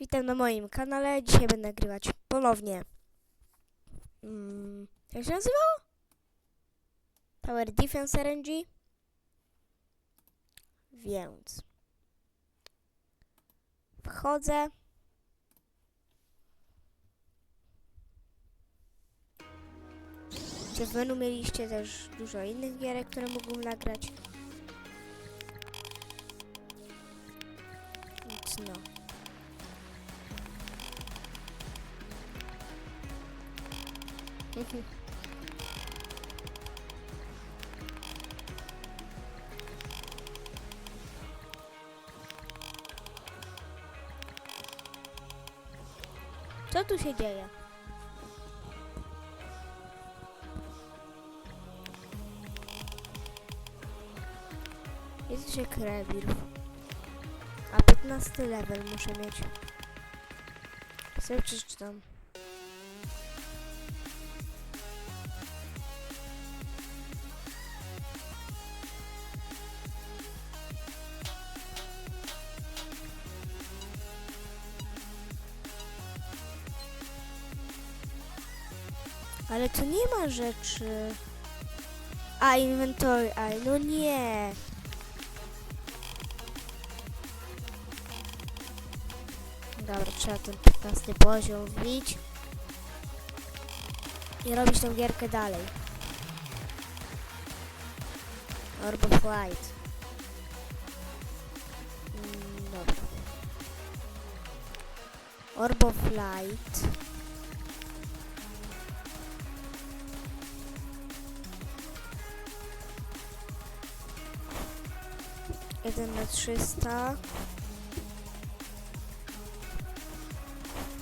Witam na moim kanale. Dzisiaj będę nagrywać ponownie. Mm, jak się nazywało? Power Defense RNG. Więc wchodzę. Gdzie w menu mieliście też dużo innych gierek, które mógłbym nagrać. Więc no. Co tu się dzieje? Jest się krewir. A 15 level muszę mieć. Sobie przeczytam. ma rzeczy. A, inwentory, a no nie. Dobra, trzeba ten 15 poziom wbić. I robić tą gierkę dalej. Orbo Flight. Dobra. of Light. Mm, 1 na 300.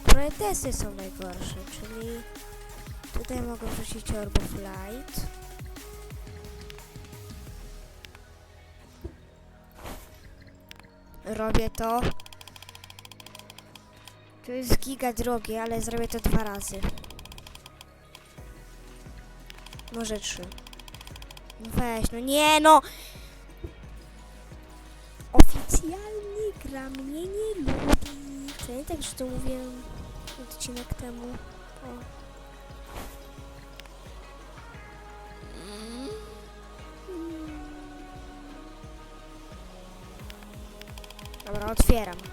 Priorytety są najgorsze, czyli tutaj mogę wrzucić Orb of Light. Robię to. To jest giga drogie, ale zrobię to dwa razy. Może trzy. No weź, no nie no! Gra mnie nie lubi. To nie tak, że to mówiłem odcinek temu. O. Mm. Dobra, otwieram.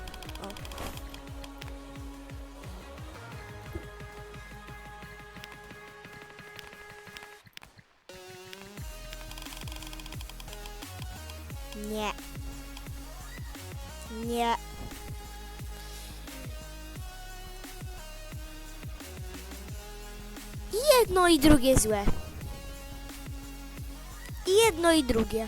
Nie. Jedno i drugie złe. Jedno i drugie.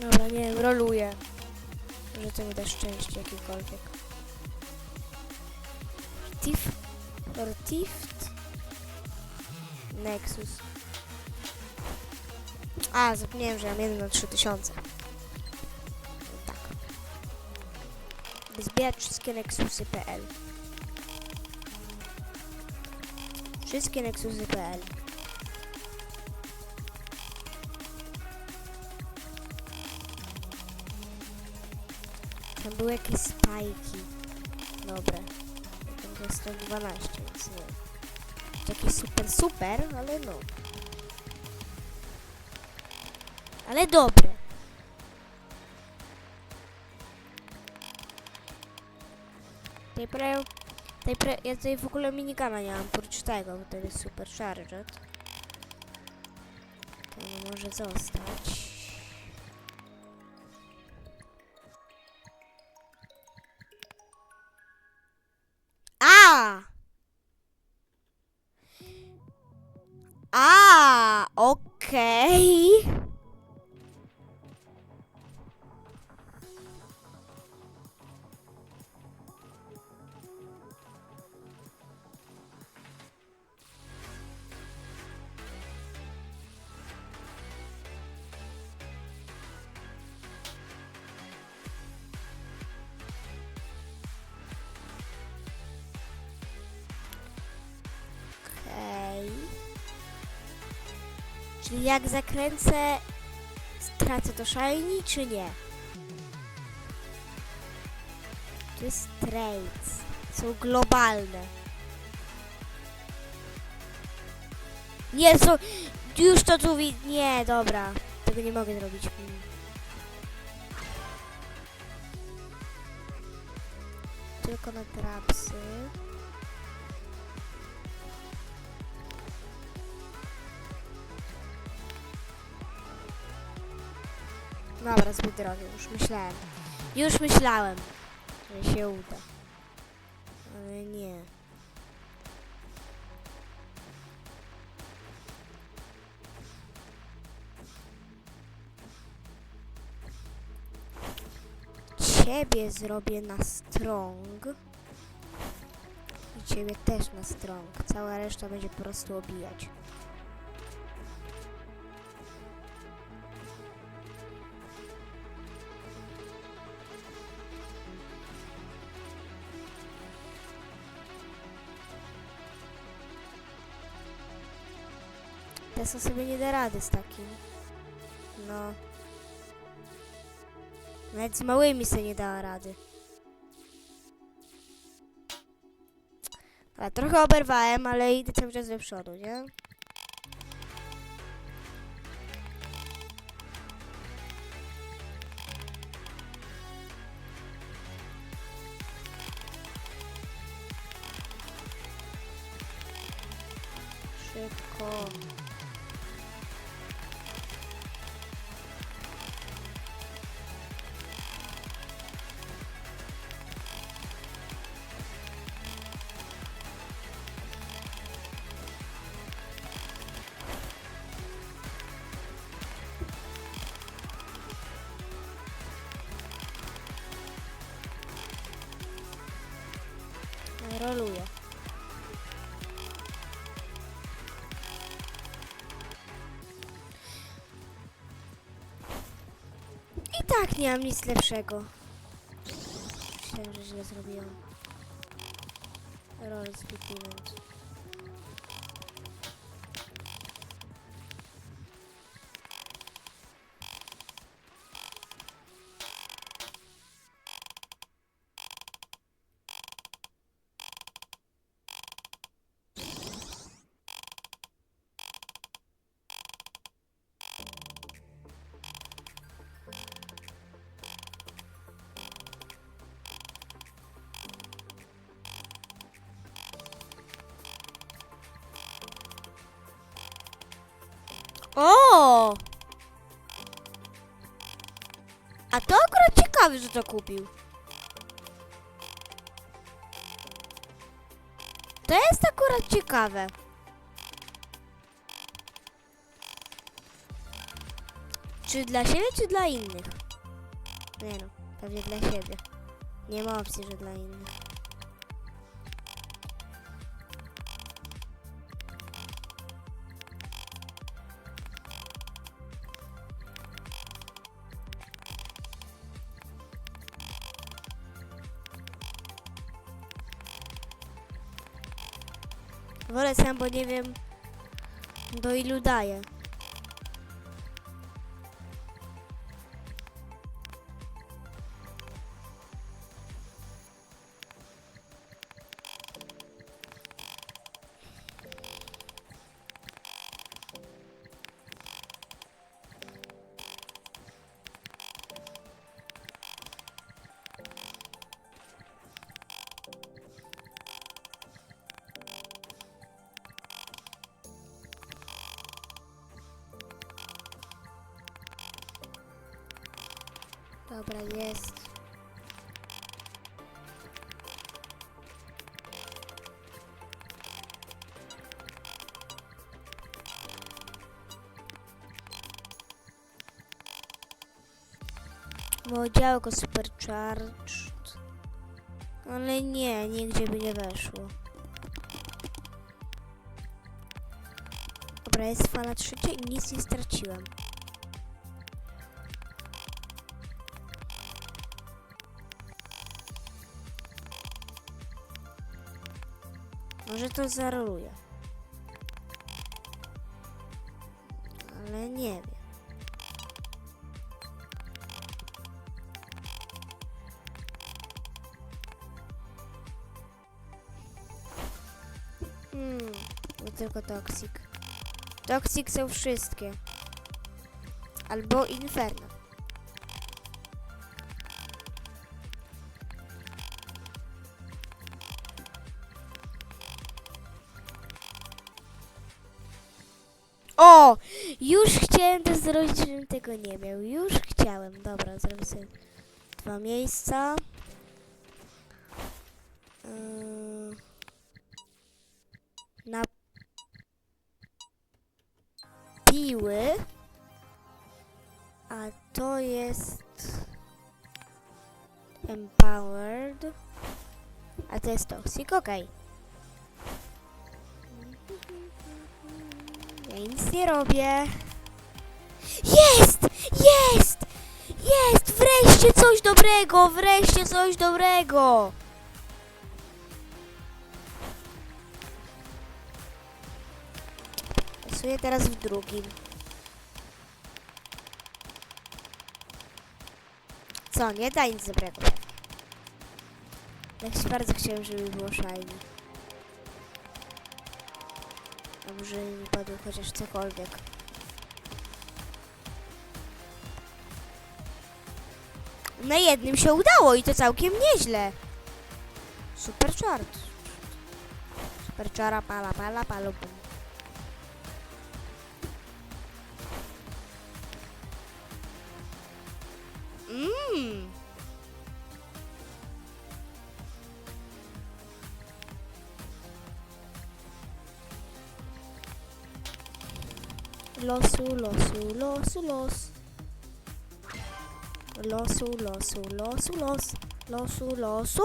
Dobra, nie wiem, roluję. Może to mi da szczęście jakiekolwiek. Tif. Ortift. Nexus. A, zapomniałem, że mam jeden na 3000. Tak. Zbierać wszystkie Nexusy.pl Wszystkie Nexusy.pl Tam były jakieś spajki. Dobre. To jest 112, więc nie. Jakieś super, super, ale no. Ale dobre. Tej pre... Tej pre... Ja tutaj w ogóle minigana nie mam, oprócz tego, bo to jest super charged. To może zostać. A! A, okej. Okej. Jak zakręcę stracę to shiny, czy nie? To jest trades. Są globalne. Nie, są... Już to tu wi... Nie, dobra. Tego nie mogę zrobić. Tylko na trapsy. Dobra, zbyt drogie, już myślałem. Już myślałem, że się uda. Ale nie. Ciebie zrobię na strong. I ciebie też na strong. Cała reszta będzie po prostu obijać. Tesa sobie nie da rady z takim. No. Nawet z małymi sobie nie dała rady. A, trochę oberwałem, ale idę cały czas do przodu, nie? Szybko. Tak nie mam nic lepszego. Myślałem, że źle zrobiłam. Roll split ciekawe, że to kupił. To jest akurat ciekawe. Czy dla siebie, czy dla innych? Nie no, pewnie dla siebie. Nie ma opcji, że dla innych. Wolę sam, bo nie wiem do ilu daje. Dobra, jest. Moje działko supercharged. Ale nie, nigdzie by nie weszło. Dobra, jest fala trzecia i nic nie straciłem. Może to zaroluje. Ale nie wiem. Hmm, tylko toksik. Toksik są wszystkie. Albo inferno. O! Już chciałem to zrobić, żebym tego nie miał. Już chciałem. Dobra, zrobię sobie dwa miejsca. Ym, na piły. A to jest empowered. A to jest toxic, okej. Nic nie robię. Jest! Jest! Jest! Wreszcie coś dobrego! Wreszcie coś dobrego! Pasuję teraz w drugim. Co? Nie da nic dobrego. Tak się bardzo chciałem, żeby było shiny. Może mi padł chociaż cokolwiek. Na jednym się udało i to całkiem nieźle. Super chart. Super czara pala pala palu pum. Losu, losu, losu, los. Losu, losu, losu, los. Losu, losu!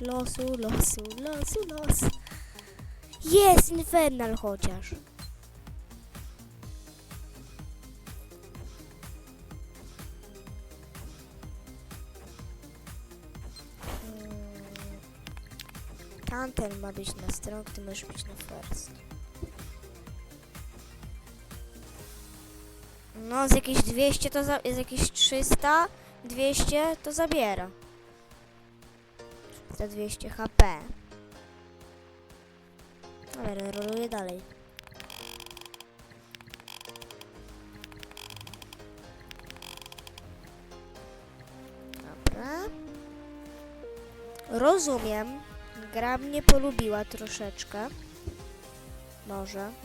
Losu, losu, losu, los. Jest Infernal chociaż. Mm. Tamten ma być na stronę, ty możesz być na first. No, z jakieś 200 to za, z jakieś 300, 200 to zabiera. Za 200 HP. Dobra, roluję dalej. Dobra. Rozumiem. Gra mnie polubiła troszeczkę. Może.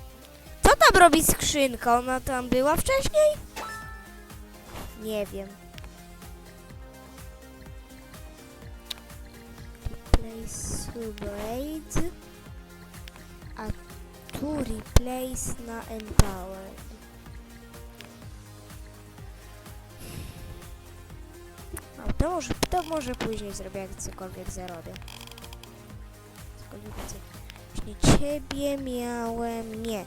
Tam robi skrzynka? Ona tam była wcześniej? Nie wiem. Replace Braid. A tu replace na Empower. No, to może, to może później zrobię, jak cokolwiek zarobię. Cokolwiek. Właśnie ciebie miałem, nie.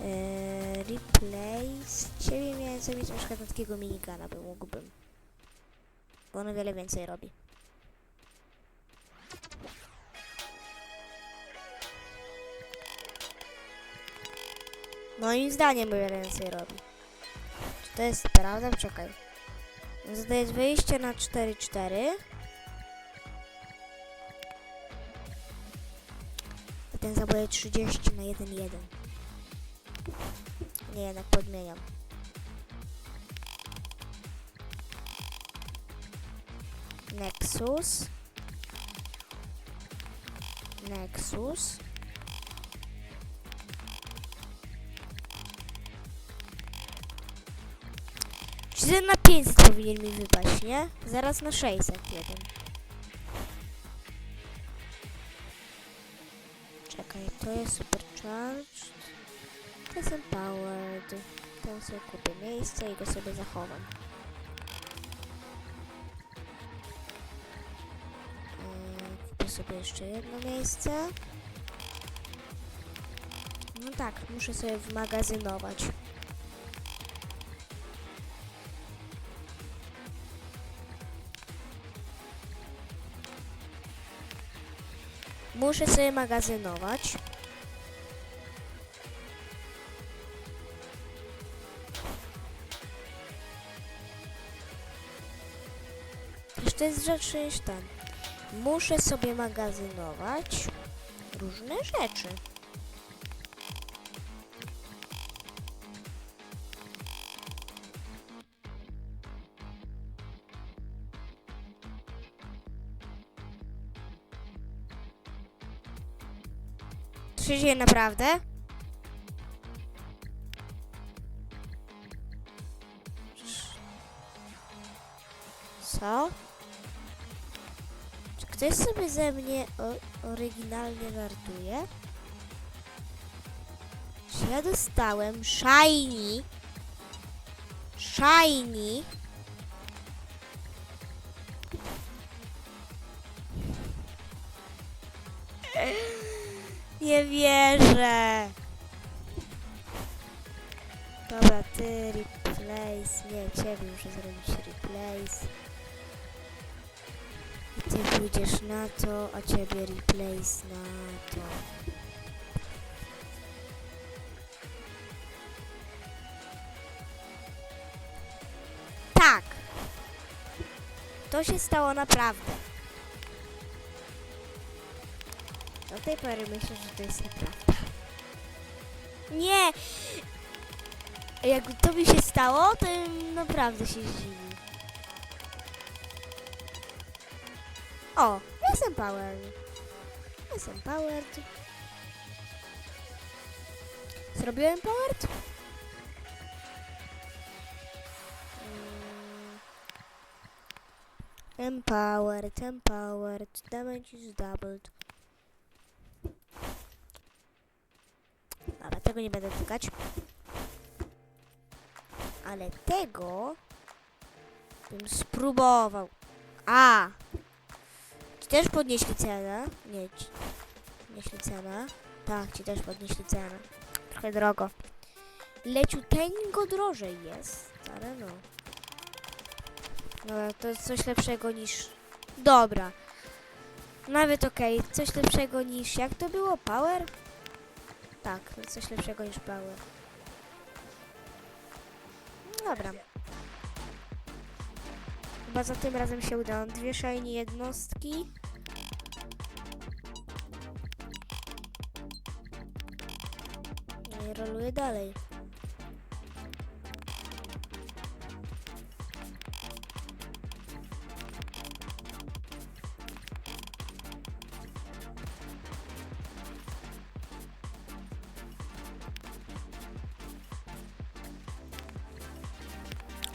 Eee, replace. Ciebie miałem zrobić na przykład takiego minigana, by mógłbym. Bo on wiele więcej robi. Moim zdaniem wiele więcej robi. Czy to jest prawda? Czekaj. Zadaję 20 na 4-4. I ten zabije 30 na 1-1. Nie, jednak podmieniam. Nexus. Nexus. Czyli na 500 powinien mi wypaść, nie? Zaraz na 600 jeden. Czekaj, to jest supercharged. Jest empowered. Ten sobie kupię miejsce i go sobie zachowam. Yy, Kupię sobie jeszcze jedno miejsce. No tak, muszę sobie wmagazynować. Muszę sobie magazynować. To jest rzecz niż ten. Muszę sobie magazynować. różne rzeczy. Co się dzieje naprawdę? Co? Ktoś sobie ze mnie oryginalnie żartuje? Czy ja dostałem shiny? Shiny? Nie wierzę. Dobra, ty replace. Nie, ciebie muszę zrobić replace. Ty pójdziesz na to, a ciebie replace na to. Tak. To się stało naprawdę. Do tej pory myślę, że to jest nieprawda. Nie! Jakby to by się stało, to naprawdę się zdziwił. O, jestem power. Jestem powered. Zrobiłem powered? Mm. Empowered, empowered, damage is doubled. Dobra, tego nie będę tykać. Ale tego bym spróbował. A! Też podnieśli cenę? Nie, ci podnieśli cenę. Tak, ci też podnieśli cenę. Trochę drogo. Leciuteńko drożej jest, ale no. Dobra, to jest coś lepszego niż... Dobra. Nawet okej, coś lepszego niż... Jak to było? Power? Tak, coś lepszego niż Power. No Dobra. Chyba za tym razem się uda. Mam dwie shiny jednostki. Roluję dalej.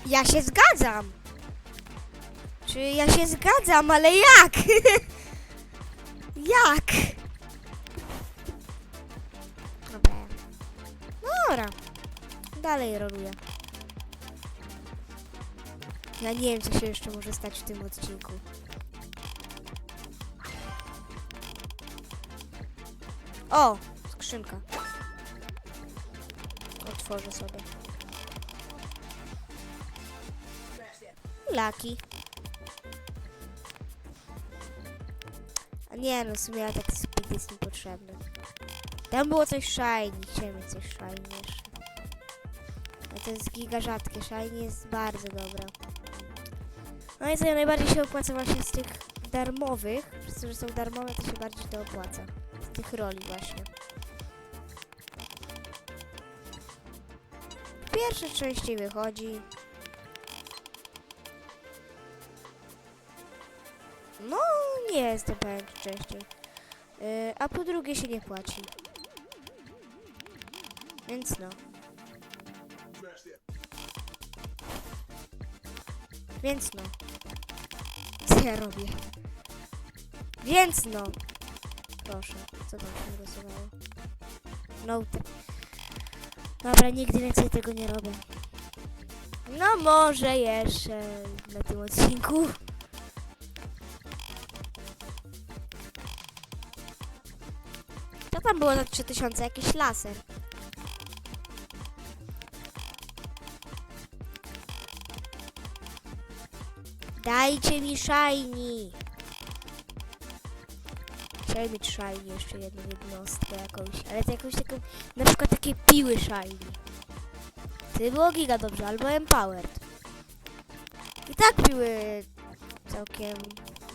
Ja się zgadzam. Czy ja się zgadzam, ale jak? Dalej roluję. Ja nie wiem, co się jeszcze może stać w tym odcinku. O! Skrzynka. Otworzę sobie. Laki. A nie no, w sumie ja tak speed jest mi potrzebny. Tam było coś shiny, chciałem coś shiny to jest giga rzadkie, shiny jest bardzo dobra. No i co najbardziej się opłaca właśnie z tych darmowych, przez to, że są darmowe, to się bardziej to opłaca. Z tych roli właśnie. Pierwsze częściej wychodzi. No, nie jestem pewien częściej. Yy, a po drugie się nie płaci. Więc no. Więc no. Co ja robię? Więc no. Proszę, co tam się rysowało? No. Dobra, nigdy więcej tego nie robię. No może jeszcze na tym odcinku. Co tam było za 3000? Jakiś laser. Dajcie mi shiny. Chciałem mieć shiny jeszcze jedną jednostkę jakąś, ale jakąś taką, na przykład takie piły shiny. Ty było giga dobrze, albo empowered. I tak piły całkiem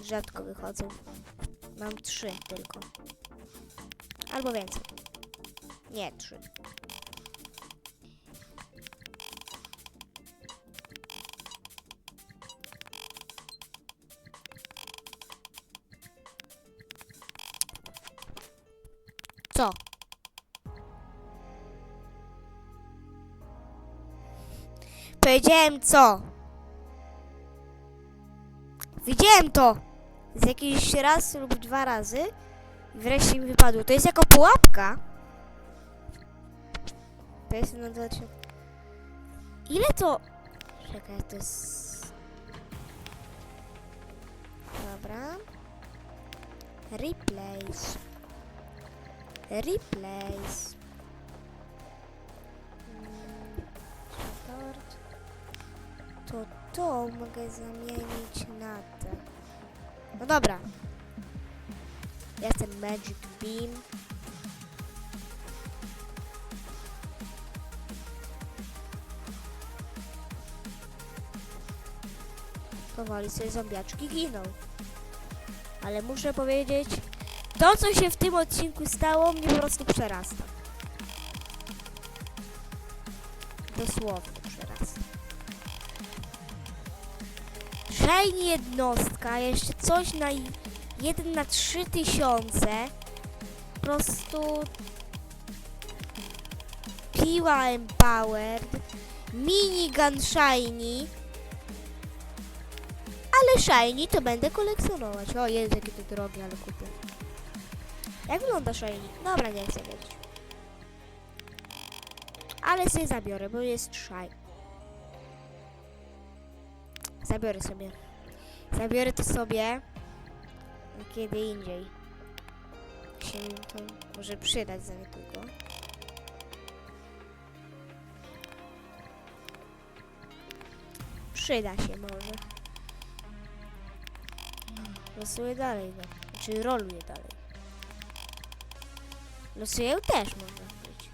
rzadko wychodzą. Mam trzy tylko. Albo więcej. Nie, trzy. Powiedziałem co? Widziałem to z jakiś raz lub dwa razy i wreszcie mi wypadło. To jest jako pułapka. To jest na 2000. Ile to? Czekaj, to jest. Dobra. Replace. Replace. To mogę zamienić na to. No dobra. Jestem Magic Beam. Powoli sobie zombiaczki giną. Ale muszę powiedzieć, to co się w tym odcinku stało mnie po prostu przerasta. Dosłownie Shiny jednostka, jeszcze coś na 1 na 3000. Po prostu piła empowered, minigun shiny. Ale shiny to będę kolekcjonować. O jest jakie to drogie, ale kupię. Jak wygląda shiny? Dobra, nie chcę wiedzieć. Ale sobie zabiorę, bo jest shiny. Zabiorę sobie. Zabiorę to sobie kiedy indziej. Się to może przydać za niedługo. Przyda się może. Losuję dalej, no. Znaczy roluję dalej. Losuję też można być.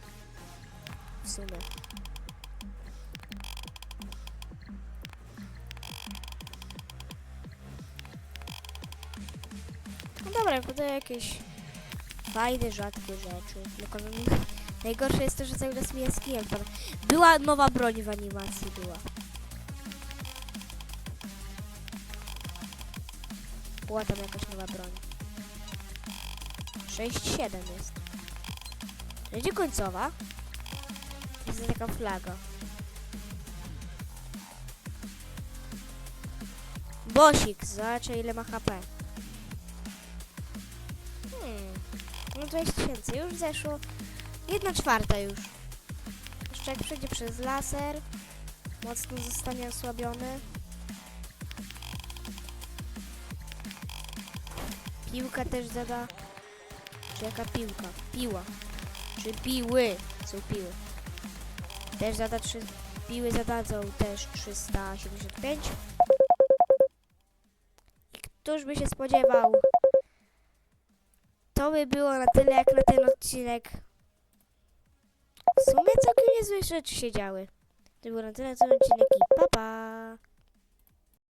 W sumie. No dobra, podaję jakieś fajne, rzadkie rzeczy. Tylko no, najgorsze jest to, że cały czas mi jaskinia. Była nowa broń w animacji, była. Była tam jakaś nowa broń. 6-7 jest. Będzie końcowa. To jest taka flaga. Bosik, zobaczę ile ma HP. No 20 tysięcy, już zeszło. Jedna czwarta już. Jeszcze jak przejdzie przez laser, mocno zostanie osłabiony. Piłka też zada. Czy jaka piłka? Piła. Czy piły? Są piły. Też zada trzy. Piły zadadzą też 375. I Któż by się spodziewał? To by było na tyle jak na ten odcinek. W sumie całkiem niezłe rzeczy się działy. To było na tyle na ten odcinek i pa pa!